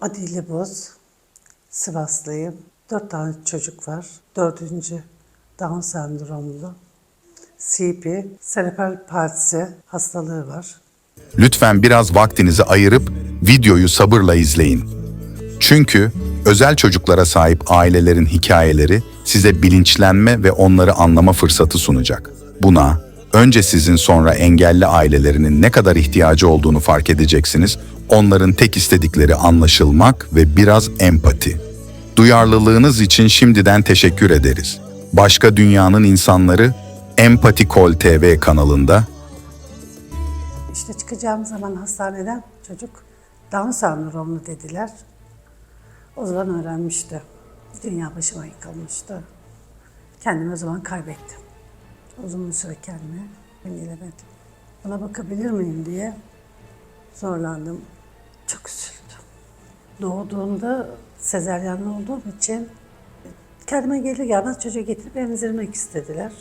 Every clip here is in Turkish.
Adile Boz, Sivaslıyım. Dört tane çocuk var. Dördüncü Down sendromlu. CP, serebral palsi hastalığı var. Lütfen biraz vaktinizi ayırıp videoyu sabırla izleyin. Çünkü özel çocuklara sahip ailelerin hikayeleri size bilinçlenme ve onları anlama fırsatı sunacak. Buna önce sizin sonra engelli ailelerinin ne kadar ihtiyacı olduğunu fark edeceksiniz. Onların tek istedikleri anlaşılmak ve biraz empati. Duyarlılığınız için şimdiden teşekkür ederiz. Başka dünyanın insanları Empati Kol TV kanalında İşte çıkacağım zaman hastaneden çocuk Down sendromlu dediler. O zaman öğrenmişti. Dünya başıma yıkılmıştı. Kendimi o zaman kaybettim. Uzun bir süre kendimi yenilemedim. Buna bakabilir miyim diye zorlandım. Çok üzüldüm. Doğduğunda sezeryanlı olduğum için kendime gelir gelmez çocuğu getirip emzirmek istediler.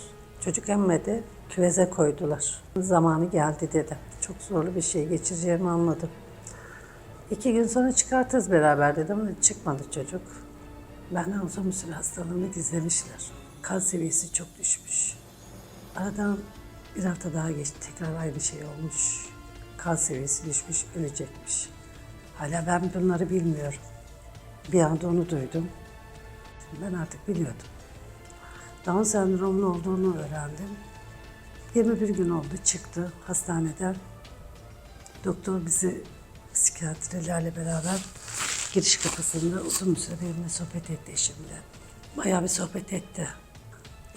Çocuk emmedi, küveze koydular. Zamanı geldi dedi. Çok zorlu bir şey geçireceğimi anladım. İki gün sonra çıkartırız beraber dedim ama çıkmadı çocuk. Benden uzun bir süre hastalığını gizlemişler. Kan seviyesi çok düşmüş. Aradan bir hafta daha geçti. Tekrar aynı şey olmuş. Kan seviyesi düşmüş, ölecekmiş. Hala ben bunları bilmiyorum. Bir anda onu duydum. Ben artık biliyordum. Down sendromlu olduğunu öğrendim. 21 gün oldu çıktı hastaneden. Doktor bizi psikiyatrilerle beraber giriş kapısında uzun bir süre benimle sohbet etti eşimle. Bayağı bir sohbet etti.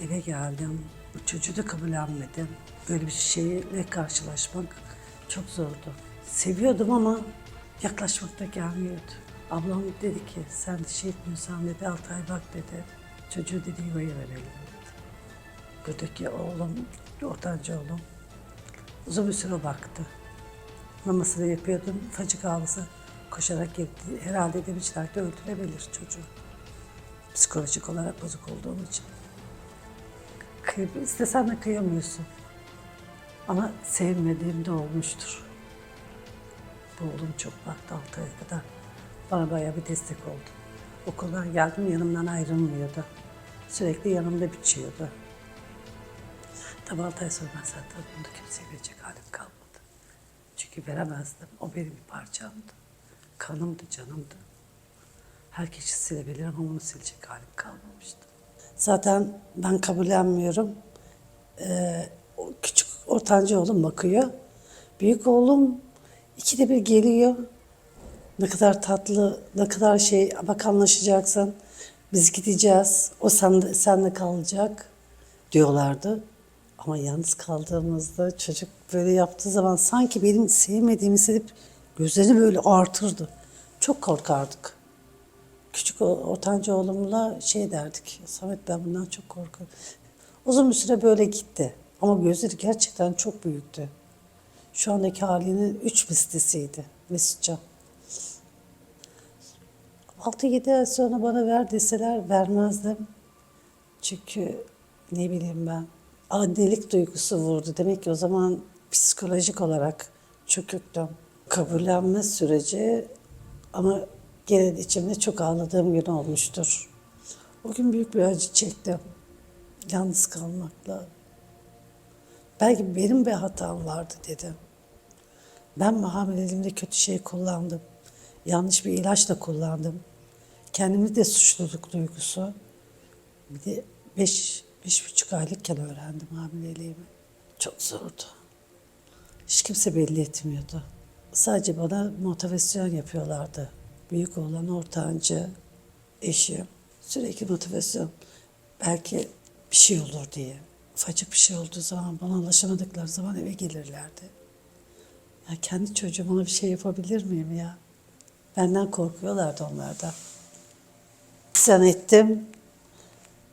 Eve geldim. Çocuğu da kabullenmedim. Böyle bir şeyle karşılaşmak çok zordu. Seviyordum ama yaklaşmak da gelmiyordu. Ablam dedi ki sen şey etmiyorsan dedi altı ay bak dedi. Çocuğu dedi yuvaya verelim. Buradaki oğlum, ortanca oğlum uzun bir süre baktı. Mamasını yapıyordum, ufacık ağlısı koşarak gitti. Herhalde demişler ki öldürebilir çocuğu. Psikolojik olarak bozuk olduğum için. Kıy, istesen de kıyamıyorsun. Ama sevmediğim de olmuştur. Bu oğlum çok baktı altı aya kadar. Bana bayağı bir destek oldu. Okuldan geldim yanımdan ayrılmıyordu. Sürekli yanımda biçiyordu. Tabi altı ay sonra ben zaten bunu kimseye verecek halim kalmadı. Çünkü veremezdim. O benim bir parçamdı. Kanımdı, canımdı. Herkesi silebilirim ama onu silecek halim kalmamıştı. Zaten ben kabullenmiyorum. Ee, küçük ortanca oğlum bakıyor. Büyük oğlum ikide bir geliyor. Ne kadar tatlı, ne kadar şey, bak anlaşacaksın. Biz gideceğiz, o sende, sende kalacak diyorlardı. Ama yalnız kaldığımızda çocuk böyle yaptığı zaman sanki benim sevmediğimi hissedip gözlerini böyle artırdı. Çok korkardık. Küçük ortanca oğlumla şey derdik. Samet ben bundan çok korkuyorum. Uzun bir süre böyle gitti. Ama gözleri gerçekten çok büyüktü. Şu andaki halinin üç mislesiydi Mesutcan. 6-7 ay sonra bana ver deseler vermezdim. Çünkü ne bileyim ben annelik duygusu vurdu. Demek ki o zaman psikolojik olarak çöküktüm. Kabullenme süreci ama gene de içimde çok ağladığım gün olmuştur. O gün büyük bir acı çektim. Yalnız kalmakla. Belki benim bir hatam vardı dedim. Ben mi hamileliğimde kötü şey kullandım? Yanlış bir ilaç da kullandım. Kendimi de suçluluk duygusu. Bir de beş, beş buçuk aylıkken öğrendim hamileliğimi. Çok zordu. Hiç kimse belli etmiyordu. Sadece bana motivasyon yapıyorlardı. Büyük olan ortancı, eşim. Sürekli motivasyon. Belki bir şey olur diye. Ufacık bir şey olduğu zaman, bana ulaşamadıkları zaman eve gelirlerdi. Ya kendi çocuğuma bir şey yapabilir miyim ya? Benden korkuyorlardı onlar da. İsyan ettim.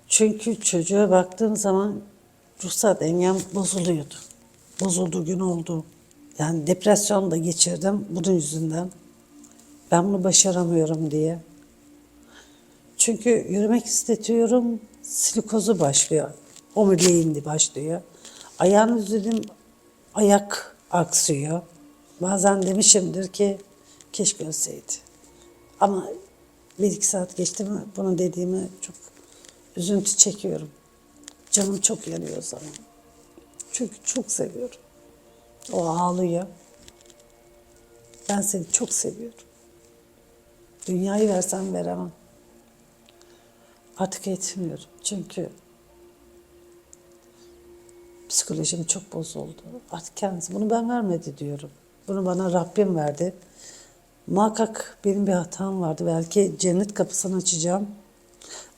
Çünkü çocuğa baktığım zaman ruhsat dengem bozuluyordu. Bozulduğu gün oldu. Yani depresyon da geçirdim bunun yüzünden. Ben bunu başaramıyorum diye. Çünkü yürümek istetiyorum, silikozu başlıyor. Omuriliğindi başlıyor. Ayağını üzüldüm, ayak aksıyor. Bazen demişimdir ki keşke ölseydi. Ama bir iki saat geçti mi bunu dediğimi çok üzüntü çekiyorum. Canım çok yanıyor o zaman. Çünkü çok seviyorum. O ağlıyor. Ben seni çok seviyorum. Dünyayı versem veremem. Artık etmiyorum. Çünkü psikolojim çok bozuldu. Artık kendisi bunu ben vermedi diyorum. Bunu bana Rabbim verdi. Muhakkak benim bir hatam vardı. Belki cennet kapısını açacağım.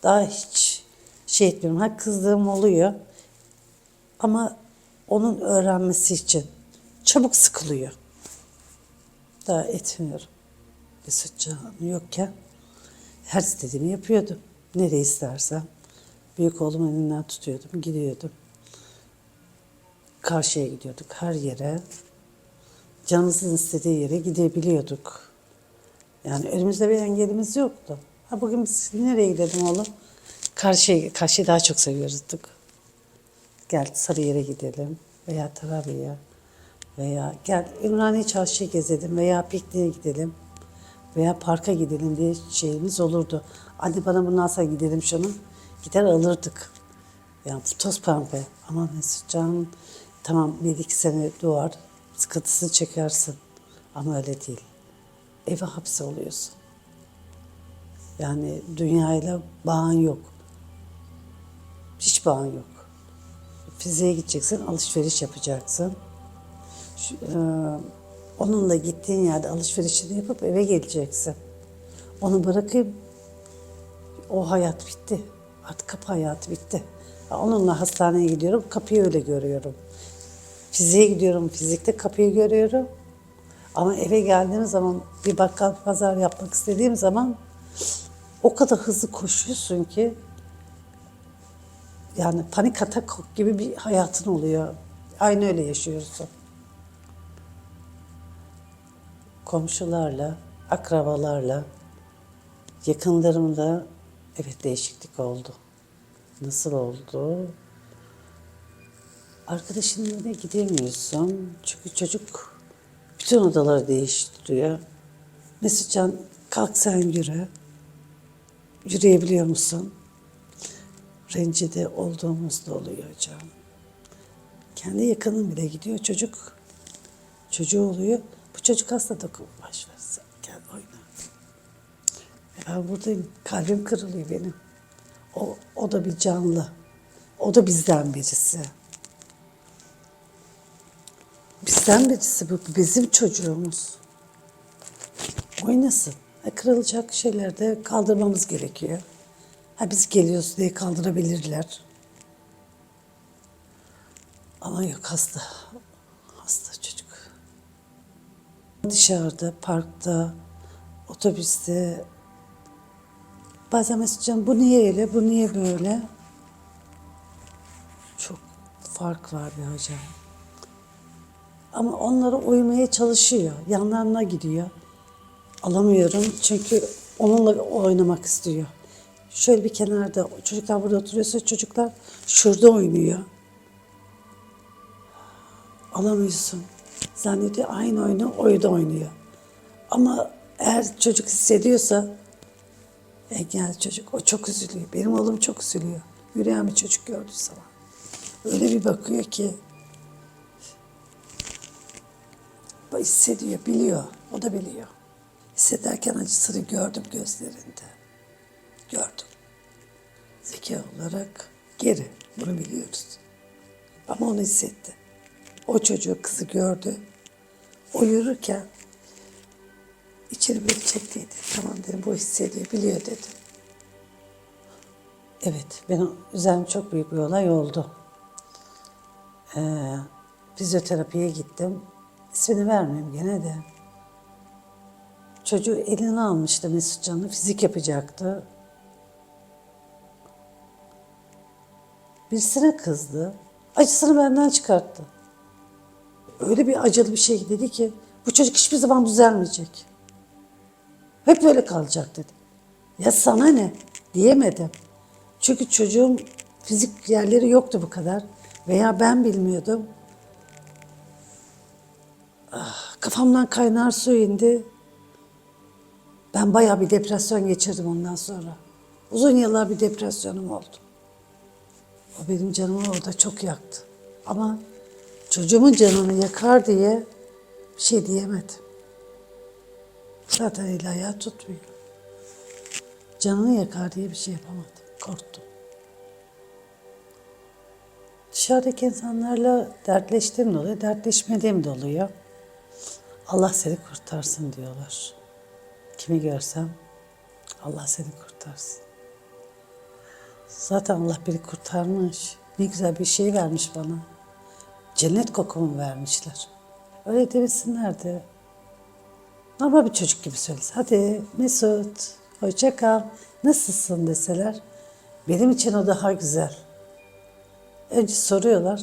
Daha hiç şey etmiyorum. Ha kızdığım oluyor. Ama onun öğrenmesi için çabuk sıkılıyor. Daha etmiyorum. Can yokken her istediğimi yapıyordum. Nereye istersem. Büyük oğlum elinden tutuyordum, gidiyordum. Karşıya gidiyorduk her yere. Canımızın istediği yere gidebiliyorduk. Yani önümüzde bir engelimiz yoktu. Ha bugün biz nereye gidelim oğlum? Karşıya, karşıyı daha çok seviyorduk. Gel Sarıyer'e gidelim veya Tarabya'ya veya gel Ümraniye Çarşı'ya gezelim veya pikniğe gidelim veya parka gidelim diye şeyimiz olurdu. Anne bana bunu alsa gidelim şunu. Gider alırdık. Yani bu toz pembe. Ama Mesut canım tamam bir iki sene doğar sıkıntısını çekersin. Ama öyle değil. Eve hapse oluyorsun. Yani dünyayla bağın yok. Hiç bağın yok. Fiziğe gideceksin, alışveriş yapacaksın. Şu, e, onunla gittiğin yerde alışverişini yapıp eve geleceksin. Onu bırakayım, o hayat bitti. Artık kapı hayatı bitti. Onunla hastaneye gidiyorum, kapıyı öyle görüyorum. Fiziğe gidiyorum, fizikte kapıyı görüyorum. Ama eve geldiğim zaman bir bakkal pazar yapmak istediğim zaman o kadar hızlı koşuyorsun ki yani panik atak gibi bir hayatın oluyor. Aynı öyle yaşıyorsun. Komşularla, akrabalarla, yakınlarımla evet değişiklik oldu. Nasıl oldu? Arkadaşının evine gidemiyorsun. Çünkü çocuk bütün odaları değiştiriyor. Mesutcan kalk sen yürü. Yürüyebiliyor musun? Rencide olduğumuzda oluyor hocam. Kendi yakının bile gidiyor çocuk. Çocuğu oluyor. Bu çocuk hasta dokun. Baş versin. Gel oyna. E Ben buradayım. Kalbim kırılıyor benim. O, o da bir canlı. O da bizden birisi. Bizden birisi bu. Bizim çocuğumuz. Oynasın. E, kırılacak şeylerde kaldırmamız gerekiyor. Ha biz geliyoruz diye kaldırabilirler. Ama yok hasta. Dışarıda, parkta, otobüste bazen Mesutcan bu niye öyle, bu niye böyle? Çok fark var bir hocam. Ama onlara uymaya çalışıyor. Yanlarına gidiyor. Alamıyorum çünkü onunla oynamak istiyor. Şöyle bir kenarda çocuklar burada oturuyorsa çocuklar şurada oynuyor. Alamıyorsun. Zannediyor aynı oyunu o da oynuyor. Ama eğer çocuk hissediyorsa e gel çocuk o çok üzülüyor. Benim oğlum çok üzülüyor. Yürüyen bir çocuk gördüğü zaman. Öyle bir bakıyor ki hissediyor, biliyor. O da biliyor. Hissederken acısını gördüm gözlerinde. Gördüm. Zeka olarak geri. Bunu biliyoruz. Ama onu hissetti. O çocuğu kızı gördü. O yürürken içeri bir çektiydi. Tamam dedim bu hissediyor, biliyor dedim. Evet, benim üzerim çok büyük bir olay oldu. Ee, fizyoterapiye gittim. İsmini vermeyeyim gene de. Çocuğu eline almıştı Mesut Can'ı, fizik yapacaktı. Birisine kızdı. Acısını benden çıkarttı. Öyle bir acılı bir şey dedi ki, bu çocuk hiçbir zaman düzelmeyecek. Hep böyle kalacak dedi. Ya sana ne? Diyemedim. Çünkü çocuğun fizik yerleri yoktu bu kadar. Veya ben bilmiyordum. Ah, kafamdan kaynar su indi. Ben bayağı bir depresyon geçirdim ondan sonra. Uzun yıllar bir depresyonum oldu. O benim canımı orada çok yaktı. Ama çocuğumun canını yakar diye bir şey diyemedim. Zaten el tutmuyor. Canını yakar diye bir şey yapamadım. Korktum. Dışarıdaki insanlarla dertleştiğim de oluyor, dertleşmediğim de oluyor. Allah seni kurtarsın diyorlar. Kimi görsem Allah seni kurtarsın. Zaten Allah beni kurtarmış. Ne güzel bir şey vermiş bana. Cennet kokumu vermişler. Öyle demesinler de. Ama bir çocuk gibi söylesin. Hadi Mesut, hoşça kal. Nasılsın deseler. Benim için o daha güzel. Önce soruyorlar.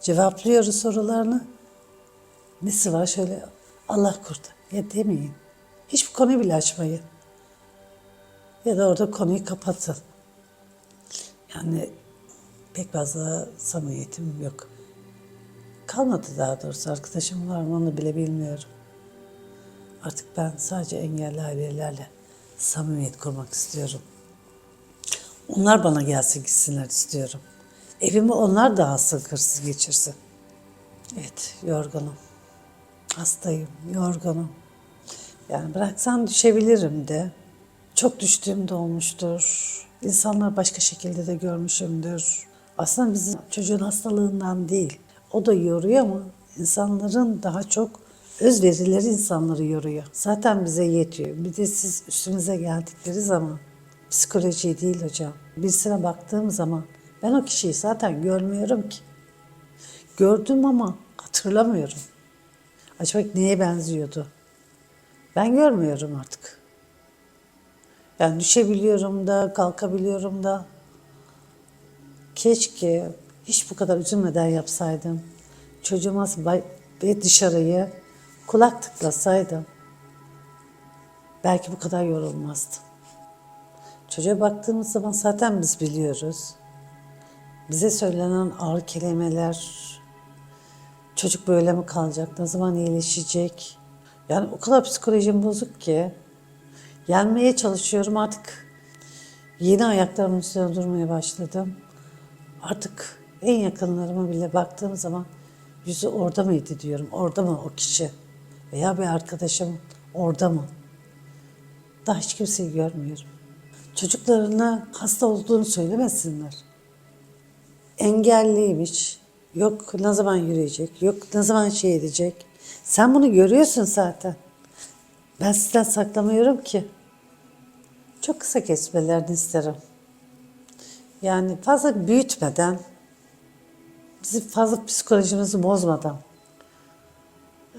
Cevaplıyoruz sorularını. Nesi var şöyle Allah kurtar. Ya demeyin. Hiçbir konuyu bile açmayın. Ya da orada konuyu kapatın. Yani pek fazla samimiyetim yok. Kalmadı daha doğrusu. Arkadaşım var mı onu bile bilmiyorum. Artık ben sadece engelli ailelerle samimiyet kurmak istiyorum. Onlar bana gelsin gitsinler istiyorum. Evimi onlar daha sıkırsız geçirsin. Evet, yorgunum. Hastayım, yorgunum. Yani bıraksam düşebilirim de. Çok düştüğüm de olmuştur. İnsanlar başka şekilde de görmüşümdür. Aslında bizim çocuğun hastalığından değil. O da yoruyor ama insanların daha çok özverileri insanları yoruyor. Zaten bize yetiyor. Bir de siz üstünüze geldikleri zaman psikoloji değil hocam. Birisine baktığım zaman ben o kişiyi zaten görmüyorum ki. Gördüm ama hatırlamıyorum. Acaba neye benziyordu? Ben görmüyorum artık. Yani düşebiliyorum da, kalkabiliyorum da. Keşke hiç bu kadar üzülmeden yapsaydım. Çocuğuma ve dışarıyı kulak tıklasaydım. Belki bu kadar yorulmazdım. Çocuğa baktığımız zaman zaten biz biliyoruz. Bize söylenen ağır kelimeler, çocuk böyle mi kalacak, ne zaman iyileşecek? Yani o kadar psikolojim bozuk ki. Yenmeye çalışıyorum artık. Yeni ayaklarımın üstüne durmaya başladım. Artık en yakınlarıma bile baktığım zaman yüzü orada mıydı diyorum. Orada mı o kişi? Veya bir arkadaşım orada mı? Daha hiç kimseyi görmüyorum. Çocuklarına hasta olduğunu söylemesinler. Engelliymiş. Yok ne zaman yürüyecek, yok ne zaman şey edecek. Sen bunu görüyorsun zaten. Ben sizden saklamıyorum ki. Çok kısa kesmelerini isterim. Yani fazla büyütmeden, bizi fazla psikolojimizi bozmadan.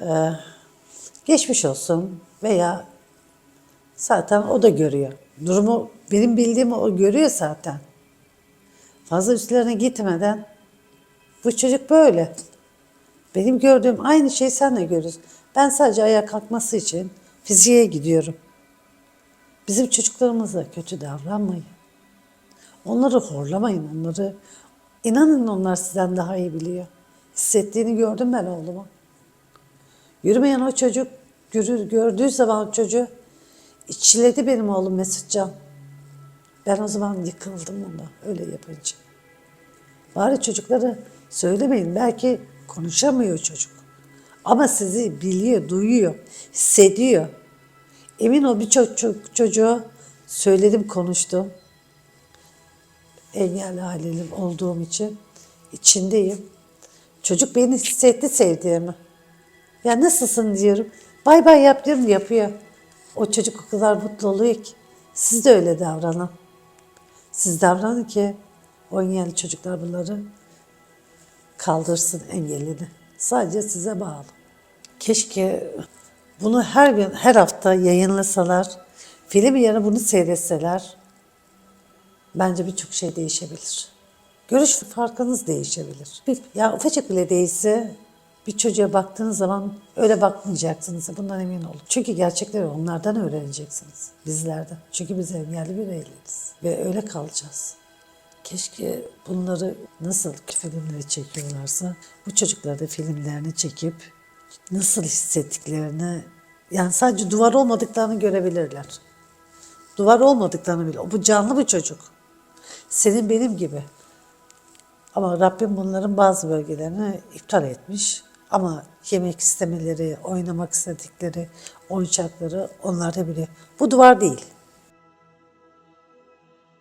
Ee, geçmiş olsun veya zaten o da görüyor. Durumu benim bildiğimi o görüyor zaten. Fazla üstlerine gitmeden bu çocuk böyle. Benim gördüğüm aynı şeyi sen de görüyorsun. Ben sadece ayağa kalkması için fiziğe gidiyorum. Bizim çocuklarımıza kötü davranmayın. Onları horlamayın, onları. İnanın onlar sizden daha iyi biliyor. Hissettiğini gördüm ben oğluma. Yürümeyen o çocuk görür, gördüğü zaman çocuğu içledi benim oğlum Mesutcan. Ben o zaman yıkıldım ondan öyle yapınca. Bari çocukları söylemeyin. Belki konuşamıyor çocuk. Ama sizi biliyor, duyuyor, hissediyor. Emin ol bir çocuk, çocuğa söyledim, konuştum. Engelli halilim olduğum için içindeyim. Çocuk beni hissetti sevdiğimi. Ya nasılsın diyorum. Bay bay yap diyorum yapıyor. O çocuk o kadar mutlu oluyor ki. Siz de öyle davranın. Siz davranın ki o engelli çocuklar bunları kaldırsın engellini. Sadece size bağlı. Keşke bunu her gün, her hafta yayınlasalar, film yerine bunu seyretseler, bence birçok şey değişebilir. Görüş farkınız değişebilir. Bir, ya ufacık bile değilse bir çocuğa baktığınız zaman öyle bakmayacaksınız. Bundan emin olun. Çünkü gerçekleri onlardan öğreneceksiniz. Bizlerden. Çünkü biz engelli bireyleriz. Ve öyle kalacağız. Keşke bunları nasıl ki filmleri çekiyorlarsa bu çocukları da filmlerini çekip nasıl hissettiklerini Yani sadece duvar olmadıklarını görebilirler. Duvar olmadıklarını bile. Bu canlı bir çocuk. Senin benim gibi. Ama Rabbim bunların bazı bölgelerini iptal etmiş. Ama yemek istemeleri, oynamak istedikleri, oyuncakları onlar da biliyor. Bu duvar değil.